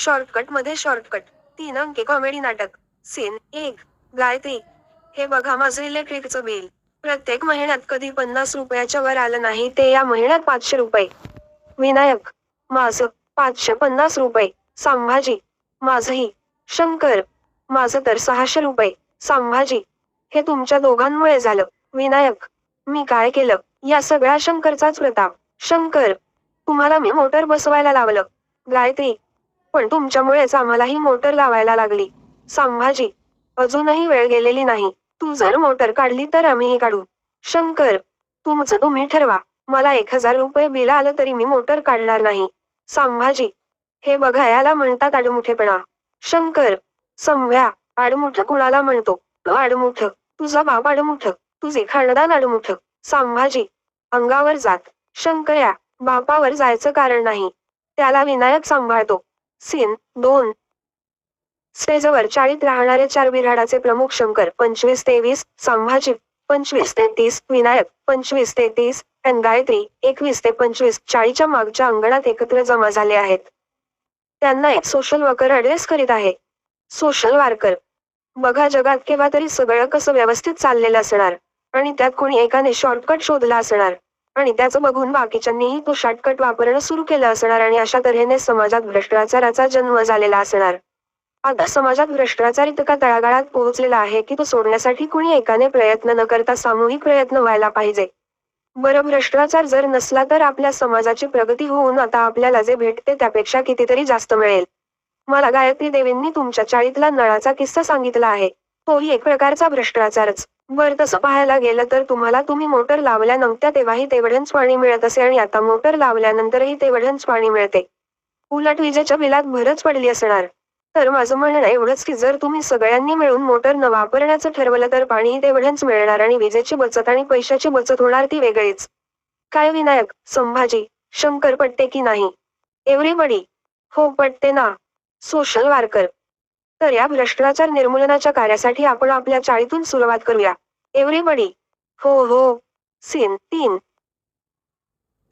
शॉर्टकटमध्ये शॉर्टकट. तीन अंकी कॉमेडी नाटक. सीन एक गायत्री. हे बघा माझं इलेक्ट्रिकचं बिल प्रत्येक महिन्यात कधी पन्नास रुपयाच्या वर आलं नाही ते या महिन्यात पाचशे रुपये. विनायक माझं पाचशे पन्नास रुपये. संभाजी माझंही. शंकर माझं तर सहाशे रुपये. संभाजी हे तुमच्या दोघांमुळे झालं. विनायक मी काय केलं? या सगळ्या शंकरचाच प्रताप. शंकर तुम्हाला मी मोटर बसवायला लावलं. गायत्री पण तुमच्यामुळेच आम्हालाही मोटर लावायला लागली. संभाजी अजूनही वेळ गेलेली नाही. तू जर मोटर काढली तर आम्हीही काढू. शंकर तुमचं तुम्ही ठरवा. मला एक हजार रुपये बिल आलं तरी मी मोटर काढणार नाही. संभाजी हे बघा याला म्हणतात आडमुठेपणा. शंकर संभ्या आडमुठ कुणाला म्हणतो? आडमुठ. तुझा बाप आडमुठ. तुझे खानदान आडमुठ. संभाजी अंगावर जात. शंकर्या बापावर जायचं कारण नाही. त्याला विनायक सांभाळतो. सीन दोन. स्टेजवर चाळीत राहणारे चार बिराडाचे प्रमुख शंकर पंचवीस तेवीस संभाजी पंचवीस ते तीस. विनायक पंचवीस ते तीस. आणि गायत्री एकवीस ते पंचवीस. चाळीच्या मागच्या अंगणात एकत्र जमा झाले आहेत. त्यांना एक सोशल वर्कर अड्रेस करीत आहे. Social worker. बघा जगात केव्हा तरी सगळं कसं व्यवस्थित चाललेलं असणार. आणि त्यात कोणी एकाने शॉर्टकट शोधला असणार. आणि त्याचं बघून बाकीच्यांनीही तो शॉर्टकट वापरणं सुरू केलं असणार आणि अशा तऱ्हेने समाजात भ्रष्टाचाराचा जन्म झालेला असणार. आता समाजात भ्रष्टाचार इतका तळागाळात पोहोचलेला आहे की तो सोडण्यासाठी कुणी एकाने प्रयत्न न करता सामूहिक प्रयत्न व्हायला पाहिजे. बरं भ्रष्टाचार जर नसला तर आपल्या समाजाची प्रगती होऊन आता आपल्याला जे भेटते त्यापेक्षा कितीतरी जास्त मिळेल. मला गायत्री देवींनी तुमच्या चाळीतला नळाचा किस्सा सांगितला आहे. तोही एक प्रकारचा भ्रष्टाचारच. वर तसं पाहायला गेलं तर तुम्हाला तुम्ही मोटर लावल्यानंतर तेव्हाही तेवढंच पाणी मिळत असे आणि आता मोटर लावल्यानंतरही तेवढंच पाणी मिळते. उलट विजेच्या बिलात भरच पडली असणार. तर माझं म्हणणं एवढंच की जर तुम्ही सगळ्यांनी मिळून मोटर न वापरण्याचं ठरवलं तर पाणी तेवढंच मिळणार आणि विजेची बचत आणि पैशाची बचत होणार ती वेगळीच. काय विनायक संभाजी शंकर पटते की नाही? एवरीबडी हो पटते ना. Social worker. तर या भ्रष्टाचार निर्मूलनाच्या कार्यासाठी आपण आपल्या चाळीतून सुरुवात करूया. एव्हरीबडी हो हो. सीन तीन.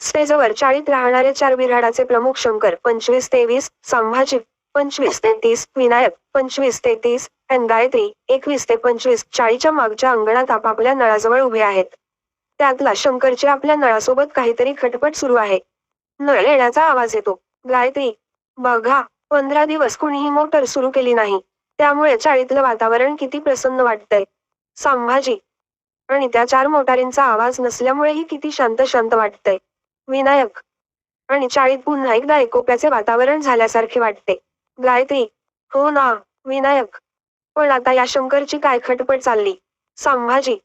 स्टेजवर चाळीत राहणारे चार बिराडाचे प्रमुख शंकर पंचवीस तेवीस संभाजी पंचवीस ते तीस विनायक पंचवीस ते तीस आणि गायत्री एकवीस ते पंचवीस चाळीच्या मागच्या अंगणात आपापल्या नळाजवळ उभे आहेत. त्यातला शंकरचे आपल्या नळासोबत काहीतरी खटपट सुरू आहे. नळ येण्याचा आवाज येतो. गायत्री बघा. पंधरा दिवस कुणीही मोटर सुरू केली नाही. त्यामुळे चाळीतलं वातावरण किती प्रसन्न वाटतंय. संभाजी. आणि त्या चार मोटारींचा आवाज नसल्यामुळेही किती शांत शांत वाटतंय. विनायक. आणि चाळीत पुन्हा एकदा एकोप्याचे वातावरण झाल्यासारखे वाटते. गायत्री. हो ना विनायक. पण आता या शंकरची काय खटपट चालली? संभाजी.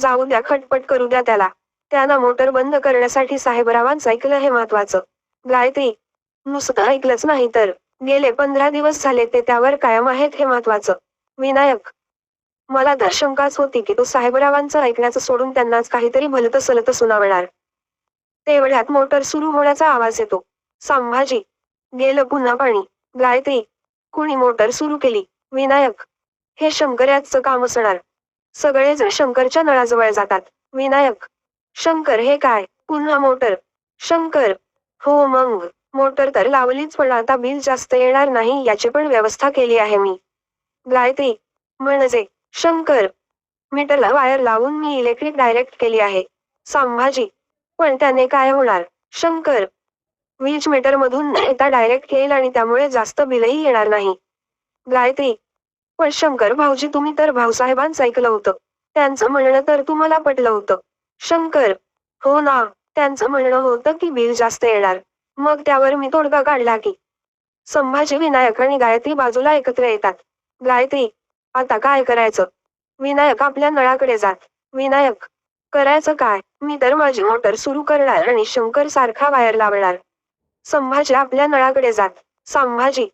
जाऊ द्या खटपट करू द्या त्याला. त्यांना मोटर बंद करण्यासाठी साहेबरावांचं ऐकलं हे महत्वाचं गायत्री. नुसतं ऐकलंच नाही तर. गेले पंधरा दिवस झाले ते त्यावर कायम आहेत हे महत्वाचं विनायक मला तर शंकाच होती की तो साहेबरावांचं ऐकण्याचं सोडून त्यांनाच काहीतरी भलत सलत सुनावणार. तेवढ्यात मोटर सुरू होण्याचा आवाज येतो. संभाजी गेलं पुन्हा पाणी. गायत्री कुणी मोटर सुरू केली? विनायक हे शंकर्याचं काम असणार. सगळेजण शंकरच्या नळाजवळ जातात. विनायक शंकर हे काय? पुन्हा मोटर. शंकर हो मग. मोटर तर लावलीच पण आता बिल जास्त येणार नाही याची पण व्यवस्था केली आहे मी. गायत्री म्हणजे शंकर मीटरला वायर लावून मी इलेक्ट्रिक डायरेक्ट केली आहे. संभाजी पण त्याने काय होणार? शंकर वीज मीटर मधून येता डायरेक्ट येईल आणि त्यामुळे जास्त बिलही येणार नाही. गायत्री पण शंकर भाऊजी तुम्ही तर भाऊसाहेबांचं ऐकलं होतं. त्यांचं म्हणणं तर तुम्हाला पटलं होतं. शंकर हो ना त्यांचं म्हणणं होतं की बिल जास्त येणार. मग त्यावर मी तोडगा काढला की संभाजी विनायक आणि गायत्री बाजूला एकत्र येतात. गायत्री आता काय करायचं? विनायक आपल्या नळाकडे जात. विनायक करायचं काय? मी तर माझी मोटर सुरू करणार आणि शंकर सारखा वायर लावणार. संभाजी आपल्या नळाकडे जात. संभाजी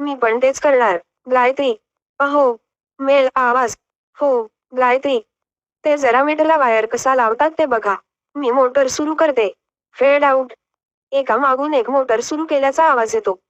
मी पण तेच करणार. गायत्री अहो मेल आवाज. हो गायत्री ते जरा मीटरला वायर कसा लावतात ते बघा. मी मोटर सुरू करते. फेड आउट एका मागून एक मोटर सुरू केल्याचा आवाज येतो.